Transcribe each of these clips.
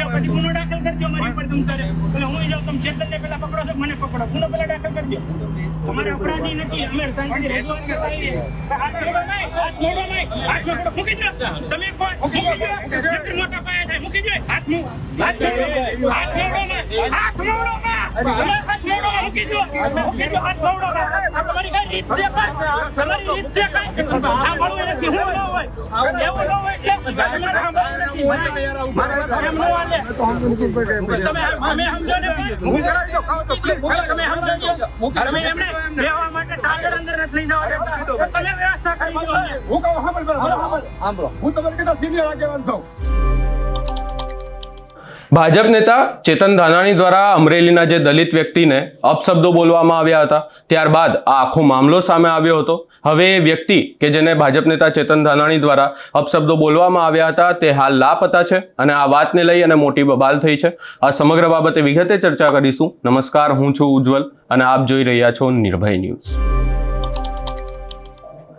જાઓ પછી ગુનો દાખલ કરજો મારી પર તમ તારે એટલે હું જાઉં તમે ચેતનને પેલા પકડો છો મને પકડો ગુનો પેલા દાખલ કરજો તમારે અપરાધી નથી અમે શાંતિથી રજૂઆત કરતા આવીએ. હાથ જોડો નહીં, હાથ જોડો નહીં, હાથ મોડો. મૂકી દો. તમે કોણ? મૂકી દો. જેટલી મોટા પાયા થાય, મૂકી દો. હાથ મુ- હાથ જોડો હાથ જોડો હાથ મૂકી દો. મૂકી દો, હાથ જોડો તમારી કઈ રીત છે કઈ તમારી રીત છે કઈ સાંભળવું નથી, હું ન હોય. એવું ન હોય એટલે તમારે સાંભળવું નથી. એમ ન હાલે. તમે અમે સમજો ને. તમે સમજો? તમે એમને બેહવા માટે ચાદર અંદર નથી લઈ જવા દેતા. તમે વ્યવસ્થા કરી દો હું કહું સાંભળ પેલા. હું તમારે કીધા સિનિયર આગેવાન છું. ભાજપ નેતા ચેતન ધાનાણી દ્વારા અમરેલીના જે દલિત વ્યક્તિને અપશબ્દો બોલવામાં આવ્યા હતા, ત્યારબાદ આ આખો મામલો સામે આવ્યો હતો. હવે એ વ્યક્તિ કે જેને ભાજપ નેતા ચેતન ધાનાણી દ્વારા અપશબ્દો બોલવામાં આવ્યા હતા, તે હાલ લાપતા છે અને આ વાતને લઈ અને મોટી બબાલ થઈ છે. આ સમગ્ર બાબતે વિગતે ચર્ચા કરીશું. નમસ્કાર, હું છું ઉજ્જવલ અને આપ જોઈ રહ્યા છો નિર્ભય ન્યૂઝ.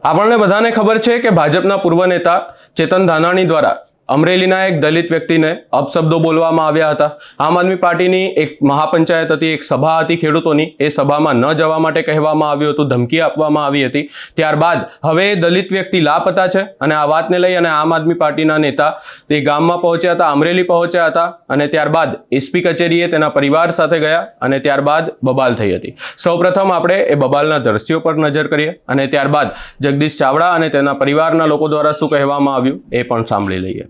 આપણને બધાને ખબર છે કે ભાજપના પૂર્વ નેતા ચેતન ધાનાણી દ્વારા અમરેલીના એક દલિત વ્યક્તિને અપશબ્દો બોલવામાં આવ્યા હતા. આમ આદમી પાર્ટીની એક મહાપંચાયત હતી, એક સભા હતી ખેડૂતોની. એ સભામાં ન જવા માટે કહેવામાં આવ્યું હતું, ધમકી આપવામાં આવી હતી. ત્યારબાદ હવે દલિત વ્યક્તિ લાપતા છે અને આ વાતને લઈ અને આમ આદમી પાર્ટીના નેતા તે ગામમાં પહોંચ્યા હતા, અમરેલી પહોંચ્યા હતા અને ત્યારબાદ એસપી કચેરીએ તેના પરિવાર સાથે ગયા અને ત્યારબાદ બબાલ થઈ હતી. સૌપ્રથમ આપણે એ બબાલના દ્રશ્યો પર નજર કરીએ અને ત્યારબાદ જગદીશ ચાવડા અને તેના પરિવારના લોકો દ્વારા શું કહેવામાં આવ્યું એ પણ સાંભળી લઈએ.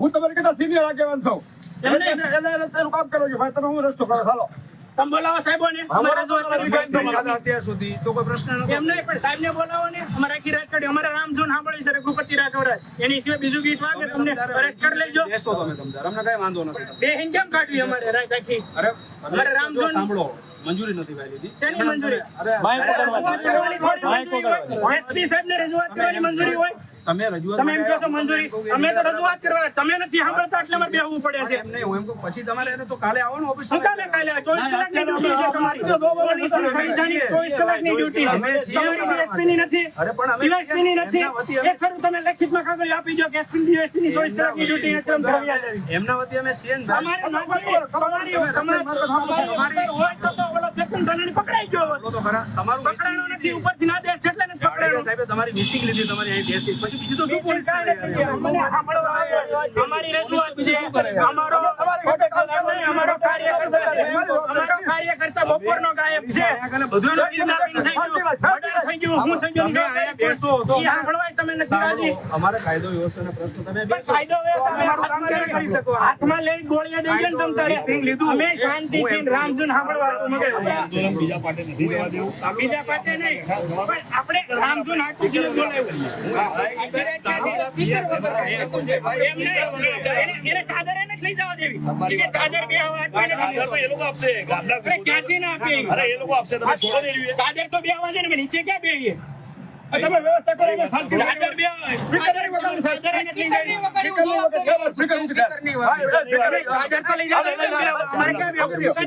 હું તમારે કેટલા senior આગેવાન છું. એમને કામ કરો છો. ભાઈ, તમે હું રસ્તો કરો, ચાલો. તમે બોલાવો સાહેબોને. અમારે રજૂઆત કરવી અત્યાર સુધી તો કોઈ પ્રશ્ન નતો એમ નહીં, પણ સાહેબને બોલાવો ને. અમારે આખી રાત કાઢી. અમારે રામધૂન સાંભળી છે રઘુપતિ રાઠોડ. એની સિવાય બીજું ગીત વાગે તમને અરેસ્ટ કરી લેજો. બેસો તમે તમતાર અમને કઈ વાંધો નથી. બે હિંજમ કાઢવી અમારે રાત આખી. અરે અમારે રામધૂન- સાંભળો. મંજૂરી નથી ભાઈ લીધી. શેની મંજૂરી? કરવાની રજૂઆત કરવાની મંજૂરી હોય? તમે રજૂઆત તમે એમ કહો છો મંજૂરી. અમે તો રજૂઆત કરવા તમે નથી સાંભળતા એટલે અમારે બેહવું પડે છે. એમ નહીં હું એમ કહું પછી તમારે તો કાલે આવો ને ઓફિસ શું કામે કાલે ચોવીસ કલાકની ડ્યુટી છે તમારી. પોલીસની સંવિધાનિક ચોવીસ કલાકની ડ્યુટી છે તમારી એસપી ની નથી. અરે પણ અમે એસપી ની નથી. અમે- એ ખરું તમે લેખિતમાં કાગળ આપી દો કે એસપી ની એસપી ની ચોવીસ કલાકની ડ્યુટી એકદમ ધરાવ્યા છે એમના વતી અમે છીએ ને સાહેબ. તમારી તમારી તમારી હોય તો તો ઓલો ચેતન ધાનાણી પકડાઈ ગયો તો તો ખરા તમારું પકડાણો નથી ઉપરથી સાહેબે તમારી મિસિંગ લીધી તમારી અહીં બેસી. પછી બીજું તો શું પોલીસ કાંઈ નથી. અમને સાંભળવા આવે. અમારી રજૂઆત છે? અમારો નહીં, અમારો કાર્યકર્તા છે. અમારો કાર્યકર્તા બપોરનો ગાયબ છે. બધું કિડનેપિંગ થઈ ગયું, હું થઈ ગયું, તમે તમે નથી રાજી. અમારે કાયદો વ્યવસ્થાના પ્રશ્નો તમે પણ કાયદો વ્યવસ્થા કરી શકો? હાથમાં લઈ ગોળીઓ દઈ દો ને તારે. સિંગ લીધું. અમે શાંતિથી રામધૂન સાંભળવા મગે. બીજા પાસે નહીં. પણ આપણે રામધૂન હાથથી બોલાવ્યું. નહીં. ચાદર જવા દેવી. ચાદર બે હવા હાથમાં નથી. અરે ક્યાંથી ના આપી? ચાદર તો બે છે ને નીચે ક્યાં બેહીએ? તમે વ્યવસ્થા કરો, અમે શાંતિ ચાદર બે જ લઈ જવી. સ્પીકર મૂકી દે. સ્પીકર મૂકી દે. ચાદર તો લઈ જાઓ.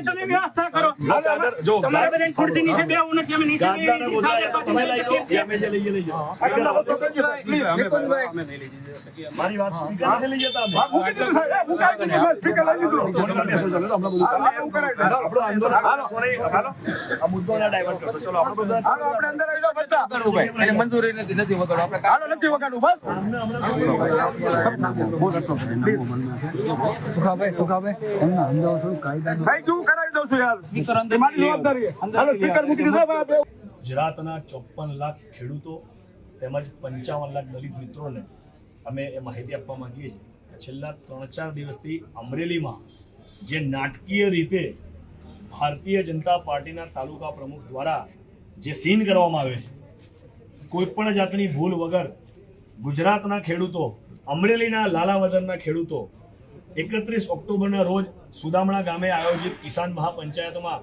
તમે વ્યવસ્થા કરો તમારે બધાને ખુરશી નીચે બેહવું નથી અમે નીચે છીએ. લઈ લઈ હા, દીધું, સાહેબ. એ મુકાઈ દીધું, બસ, સ્પીકર લઈ લીધું. હા, હું કરાવી દઉં, ચાલો. હાલો. હાલો, આપણે અંદર આવી જાઓ, બધા. મંજૂરી નથી નથી વગર આપણે હાલો, નથી વગાડવું, બસ. ભાઈ, કેવું કરાવી દઉં છું યાર. એ મારી જવાબદારી હાલો, સ્પીકર મૂકી દીધો, ગુજરાતના ચોપન લાખ ખેડૂતો તેમજ પંચાવન લાખ દલિત મિત્રોને અમે એ માહિતી આપવા માંગીએ છીએ. કે છેલ્લા ત્રણ ચાર દિવસથી અમરેલીમાં જે નાટકીય રીતે ભારતીય જનતા પાર્ટીના તાલુકા પ્રમુખ દ્વારા જે સીન કરવામાં આવે છે કોઈ પણ જાતની ભૂલ વગર ગુજરાતના ખેડૂતો, અમરેલીના લાલાવદરના ખેડૂતો એકત્રીસ ઓક્ટોબરના રોજ સુદામણા ગામે આયોજિત કિસાન મહાપંચાયતમાં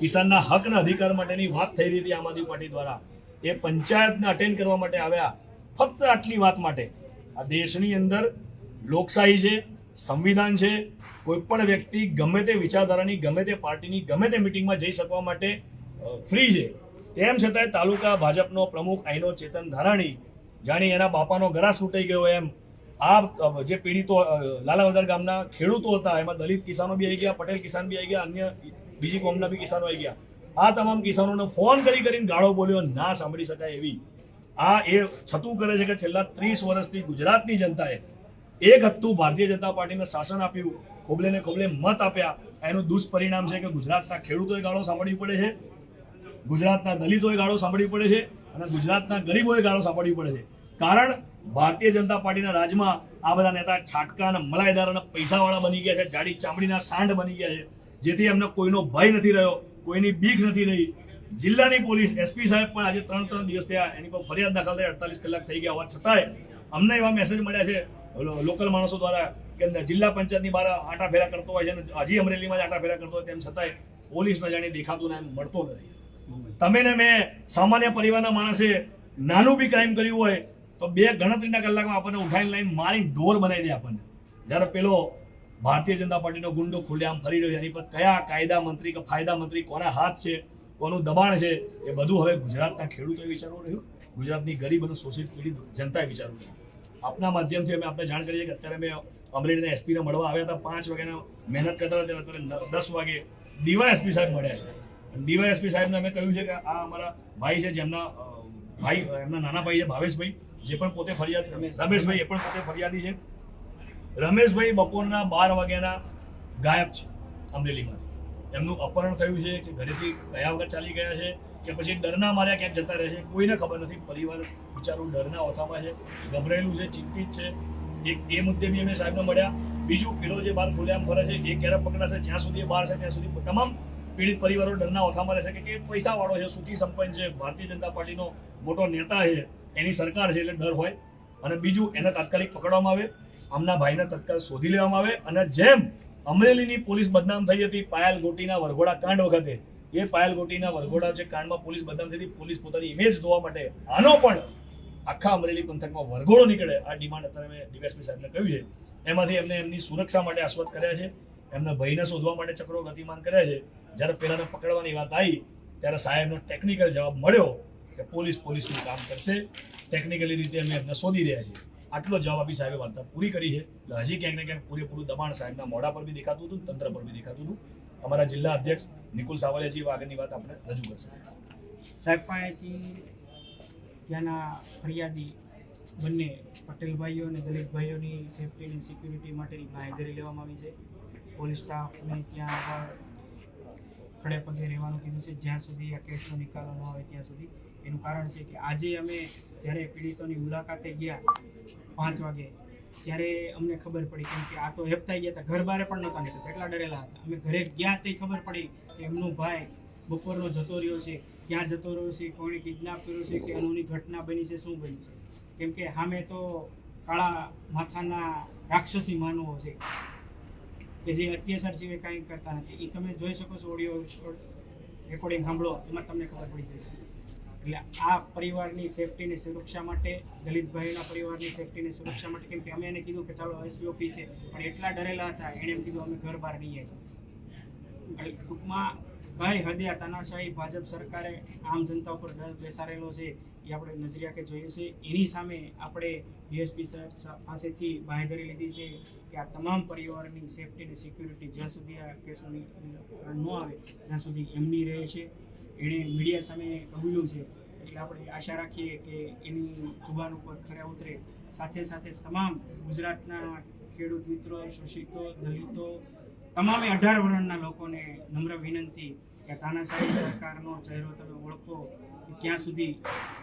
કિસાનના હકના અધિકાર માટેની વાત થઈ રહી હતી આમ આદમી પાર્ટી દ્વારા. એ પંચાયતને અટેન્ડ કરવા માટે આવ્યા. ફક્ત આટલી વાત માટે. આ દેશની અંદર લોકશાહી છે, સંવિધાન છે કોઈ પણ વ્યક્તિ ગમે તે વિચારધારાની, ગમે તે પાર્ટીની, ગમે તે મિટિંગમાં જઈ શકવા માટે ફ્રી છે. તેમ છતાંય તાલુકા ભાજપનો પ્રમુખ આઈનો ચેતન ધારાણી જાણી એના બાપાનો ગરાસ તૂટાઈ ગયો એમ. આ જે પીડિતો લાલાવદર ગામના ખેડૂતો હતા, એમાં દલિત કિસાનો બી આવી ગયા, પટેલ કિસાન બી આવી ગયા, અન્ય બીજી કોમના બી કિસાનો આવી ગયા. આ તમામ કિસાનોને ફોન કરી કરીને ગાળો બોલ્યો, ના સાંભળી શકાય એવી. આ એ છતું કરે છે કે છેલ્લા ત્રીસ વર્ષથી ગુજરાતની જનતાએ એક હતું ભારતીય જનતા પાર્ટીને શાસન આપ્યું ખોબલે ને ખોબલે મત આપ્યા. એનું દુષ્પરિણામ છે કે ગુજરાતના ખેડૂતોએ ગાળો સાંભળવી પડે છે. ગુજરાતના દલિતોએ ગાળો સાંભળવી પડે છે અને ગુજરાતના ગરીબોએ ગાળો સાંભળવી પડે છે. કારણ ભારતીય જનતા પાર્ટીના રાજમાં આ બધા નેતા છાટકા અને મલાઈદાર અને પૈસાવાળા બની ગયા છે, જાડી ચામડીના સાંઢ બની ગયા છે. જેથી એમને કોઈનો ભય નથી રહ્યો, કોઈની બીક નથી રહી. જિલ્લાની પોલીસ એસપી સાહેબ પણ આજે ત્રણ ત્રણ દિવસ થયા, એની પર ફરિયાદ દાખલ થઈ, અડતાલીસ કલાક થઈ ગયા હોવા છતાંય અમને એવા મેસેજ મળ્યા છે લોકલ માણસો દ્વારા કે જિલ્લા પંચાયતની બહાર આટા ફેરા કરતો હોય છે હજી અમરેલીમાં જ આટા ફેરા કરતો હોય તેમ છતાંય પોલીસને જાણે દેખાતું ના એમ મળતો નથી. તમે ને મેં સામાન્ય પરિવારના માણસે નાનું બી ક્રાઇમ કર્યું હોય, તો બે ગણતરીના કલાકમાં આપણને ઉઠાઈને લાઈન મારી ઢોર બનાવી દે આપણને. જ્યારે પેલો ભારતીય જનતા પાર્ટીનો ગુંડો ખુલ્લેઆમ ફરી રહ્યો, એની પર કયા કાયદા મંત્રી કે ફાયદા મંત્રી કોના હાથ છે, કોનું દબાણ છે, એ બધું હવે ગુજરાતના ખેડૂતોએ વિચારવું રહ્યું. ગુજરાતની ગરીબ અને શોષિત પીડિત જનતાએ વિચારવું રહ્યું. આપના માધ્યમથી અમે આપણે જાણ કરીએ કે અત્યારે અમે અમરેલીના એસપીને મળવા આવ્યા હતા, પાંચ વાગ્યાના મહેનત કરતા હતા, ત્યારે અત્યારે દસ વાગે ડીવાયએસપી સાહેબ મળ્યા છે. ડીવાયએસપી સાહેબને અમે કહ્યું છે કે આ અમારા ભાઈ છે, જેમના ભાઈ, એમના નાના ભાઈ છે, ભાવેશભાઈ, જે પણ પોતે ફરિયાદ રમેશભાઈ એ પણ પોતે ફરિયાદી છે. રમેશભાઈ બપોરના બાર વાગ્યાના ગાયબ છે, અમરેલીમાંથી. એમનું અપહરણ થયું છે કે ઘરેથી ગયા વગર ચાલી ગયા છે કે પછી ડરના માર્યા ક્યાંક જતા રહે છે, કોઈને ખબર નથી. પરિવાર બિચારું ડરના ઓથામાં છે, ગભરાયેલું છે, ચિંતિત છે. એક એ મુદ્દે બી અમે સાહેબને મળ્યા. બીજું પેલો જે બાર ખુલ્લેઆમ ફરે છે, એ ક્યારે પકડાશે, જ્યાં સુધી બહાર છે, ત્યાં સુધી તમામ પીડિત પરિવારો ડરના ઓછામાં રહેશે કે કે પૈસાવાળો છે, સુખી સંપન્ન છે, ભારતીય જનતા પાર્ટીનો મોટો નેતા છે, એની સરકાર છે એટલે ડર હોય. અને બીજું, એને તાત્કાલિક પકડવામાં આવે, આમના ભાઈને તત્કાલ શોધી લેવામાં આવે અને જેમ અમરેલીની પોલીસ બદનામ થઈ હતી પાયલ ગોટીના વરઘોડા કાંડ વખતે, એ પાયલ ગોટીના વરઘોડા જે કાંડમાં પોલીસ બદનામ થઈ હતી, પોલીસ પોતાની ઇમેજ ધોવા માટે, આનો પણ આખા અમરેલી પંથકમાં વરઘોડો નીકળે, આ ડિમાન્ડ અત્યારે મેં ડીવાયસપી સાહેબને કહ્યું છે. એમાંથી એમને એમની સુરક્ષા માટે આશ્વત કર્યા છે. એમના ભયને શોધવા માટે ચક્રો ગતિમાન કર્યા છે. જ્યારે પેલાને પકડવાની વાત આવી, ત્યારે સાહેબનો ટેકનિકલ જવાબ મળ્યો કે પોલીસ પોલીસનું કામ કરશે. ટેકનિકલી રીતે અમે એમને શોધી રહ્યા છીએ. આટલો જવાબ આપી સાહેબે વાર્તા પૂરી કરી છે. એટલે હજી ક્યાંક ને ક્યાંક પૂરેપૂરું દબાણ સાહેબના મોઢા પર બી દેખાતું હતું તંત્ર પર બી દેખાતું હતું. અમારા જિલ્લા અધ્યક્ષ નિકુલ સાવલિયાજી આગળની વાત આપણે રજૂ કરશે. સાહેબ પાસેથી ત્યાંના ફરિયાદી બંને પટેલભાઈઓ અને દલિતભાઈઓની સેફટી અને સિક્યુરિટી માટેની બાંહેધરી લેવામાં આવી છે. પોલીસ સ્ટાફને ત્યાં આગળ ખડે પગે રહેવાનું કીધું છે. જ્યાં સુધી આ કેસનો નિકાલ ન આવે ત્યાં સુધી. એનું કારણ છે કે આજે અમે જ્યારે પીડિતોની મુલાકાતે ગયા પાંચ વાગે, ત્યારે અમને ખબર પડી કેમ કે આ તો હેપતાઈ ગયા હતા. ઘર બારે પણ નહોતા નીકળતા, એટલા ડરેલા હતા. અમે ઘરે ગયા તે ખબર પડી કે એમનું ભાઈ બપોરનો જતો રહ્યો છે. ક્યાં જતો રહ્યો છે, કોણે કિડનેપ કર્યો છે, કે અનુની ઘટના બની છે, શું બની છે? કેમ કે સામે તો કાળા માથાના રાક્ષસી માનવો છે. કે જે અત્યાચાર સિવાય કાંઈ કરતા નથી. એ તમે જોઈ શકો છો ઓડિયો રેકોર્ડિંગ સાંભળો, એમાં તમને ખબર પડી જશે. એટલે આ પરિવારની સેફટીની સુરક્ષા માટે દલિતભાઈના પરિવારની સેફટીની સુરક્ષા માટે, કેમ કે અમે એને કીધું કે ચાલો એસપી ઓફિસે, પણ એટલા ડરેલા હતા એણે એમ કીધું અમે ઘર બહાર નહીં છીએ ટૂંકમાં કઈ હદે આ તાનાશાહી ભાજપ સરકારે આમ જનતા ઉપર ડર બેસાડેલો છે, એ આપણે નજરિયાકે જોઈએ છે. એની સામે આપણે ડીએસપી સાહેબ પાસેથી બાંહેધરી લીધી છે કે આ તમામ પરિવારની સેફટી અને સિક્યુરિટી જ્યાં સુધી આ કેસોની ન આવે, ત્યાં સુધી એમની રહે છે. એણે મીડિયા સામે કહ્યું છે. એટલે આપણે આશા રાખીએ કે એની જુબાન ઉપર ખરે ઉતરે. સાથે સાથે તમામ ગુજરાતના ખેડૂત મિત્રો, શોષિતો, દલિતો, તમામે અઢાર વર્ણના લોકોને નમ્ર વિનંતી કે તાનાશાહી સરકારનો ચહેરો તમે ઓળખો કે ક્યાં સુધી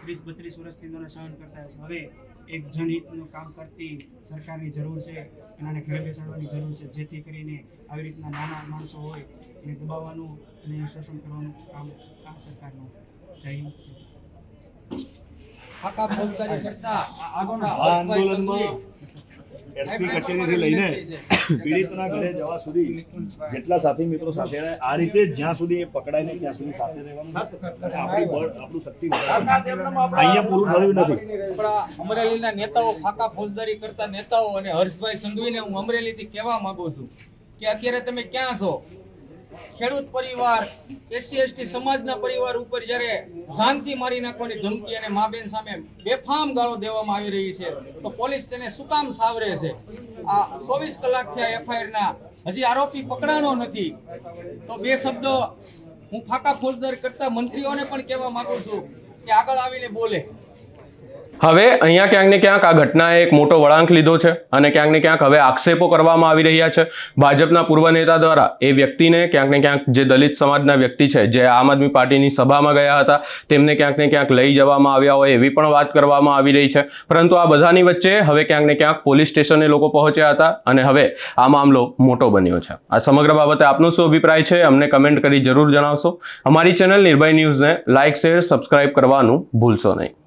ત્રીસ બત્રીસ વર્ષથી તમને સહન કરતા હશે હવે એક જનહિતનું કામ કરતી સરકારની જરૂર છે એનાને ઘરે બેસાડવાની જરૂર છે જેથી કરીને આવી રીતના નાના માણસો હોય એને દબાવવાનું અને શોષણ કરવાનું કામ આ સરકારનું જય હિન્દ. આંદોલનમાં એસપી કચેરીથી લઈને પીડિતના ઘરે જવા સુધી જેટલા સાથી મિત્રો સાથે રહે આ રીતે જ્યાં સુધી એ પકડાય ને ત્યાં સુધી સાથે રહેવાનું અને આપણી બળ આપણું શક્તિ અહીંયા પૂરું થયું નથી. અમરેલીના નેતાઓ ફાકા ફોજદારી કરતા નેતાઓ અને હર્ષભાઈ સંઘવીને હું અમરેલીથી કહેવા માંગુ છું કે અત્યારે તમે ક્યાં છો? ખેડૂત પરિવાર એસસી એસટી સમાજના પરિવાર ઉપર જ્યારે શાંતિ મારી નાખવાની ધમકી અને મા બેન સામે બેફામ ગાળો દેવામાં આવી રહી છે, તો પોલીસ તેને શું કામ સાવરે છે? આ ચોવીસ કલાક થયા એફઆઈઆરના હજી આરોપી પકડાનો નથી. તો બે શબ્દો હું ફાકા ફોજદાર કરતા મંત્રીઓને પણ કહેવા માંગુ છું કે આગળ આવીને બોલે. હવે અહીંયા ક્યાંક ને ક્યાંક આ ઘટનાએ એક મોટો વળાંક લીધો છે અને ક્યાંક ને ક્યાંક હવે આક્ષેપો કરવામાં આવી રહ્યા છે. ભાજપના પૂર્વ નેતા દ્વારા એ વ્યક્તિને ક્યાંક ને ક્યાંક જે દલિત સમાજના વ્યક્તિ છે, જે આમ આદમી પાર્ટીની સભામાં ગયા હતા, તેમને ક્યાંક ને ક્યાંક લઈ જવામાં આવ્યા હોય એવી પણ વાત કરવામાં આવી રહી છે. પરંતુ આ બધાની વચ્ચે હવે ક્યાંક ને ક્યાંક પોલીસ સ્ટેશને લોકો પહોંચ્યા હતા અને હવે આ મામલો મોટો બન્યો છે. આ સમગ્ર બાબતે આપનો શું અભિપ્રાય છે, અમને કમેન્ટ કરી જરૂર જણાવશો. અમારી ચેનલ નિર્ભય ન્યૂઝને લાઇક, શેર, સબસ્ક્રાઇબ કરવાનું ભૂલશો નહીં.